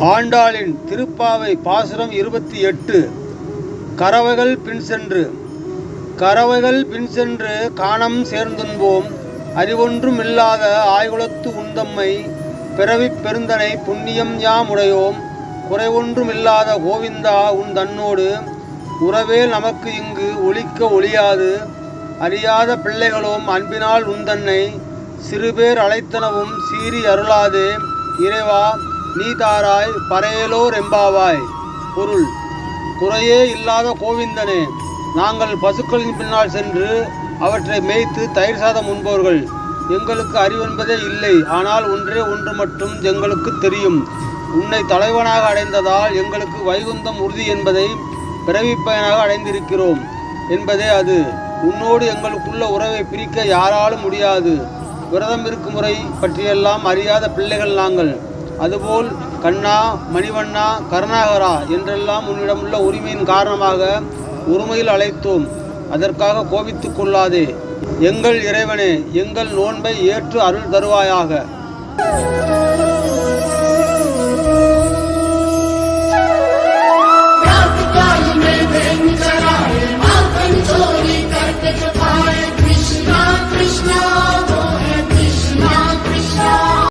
ஆண்டாளின் திருப்பாவை பாசுரம் இருபத்தி எட்டு. கறவைகள் பின் சென்று. கறவைகள் பின் சென்று காணம் சேர்ந்துன்போம் அறிவொன்றும் இல்லாத ஆய்குலத்து உந்தம்மை பிறவிப் பெருந்தனை புண்ணியம் யாம் உடையோம். குறைவொன்றும் இல்லாத கோவிந்தா உன் தன்னோடு உறவே நமக்கு இங்கு ஒழிக்க ஒழியாது. அறியாத பிள்ளைகளும் அன்பினால் உந்தன்னை சிறுபேர் அழைத்தனவும் சீறி அருளாதே இறைவா நீ தாராய் பறையலோர் எம்பாவாய் பொருள் குறையே இல்லாத கோவிந்தனே நாங்கள் பசுக்களின் பின்னால் சென்று அவற்றை மேய்த்து தயிர் சாதம் உண்பவர்கள். எங்களுக்கு அறிவென்பதே இல்லை ஆனால் ஒன்றே ஒன்று மட்டும் எங்களுக்கு தெரியும். உன்னை தலைவனாக அடைந்ததால் எங்களுக்கு வைகுந்தம் உறுதி என்பதை பிறவிப் பயனாக அடைந்திருக்கிறோம். என்பதே அது. உன்னோடு எங்களுக்குள்ள உறவை பிரிக்க யாராலும் முடியாது. விரதம் இருக்கும் முறை பற்றியெல்லாம் அறியாத பிள்ளைகள் நாங்கள். அதுபோல் கண்ணா மணிவண்ணா கருணாகரா என்றெல்லாம் உன்னிடமுள்ள உரிமையின் காரணமாக உரிமையில் அழைத்தோம். அதற்காக கோபித்துக் கொள்ளாதே. எங்கள் இறைவனே எங்கள் நோன்பை ஏற்று அருள் தருவாயாக. Krishna, Krishna.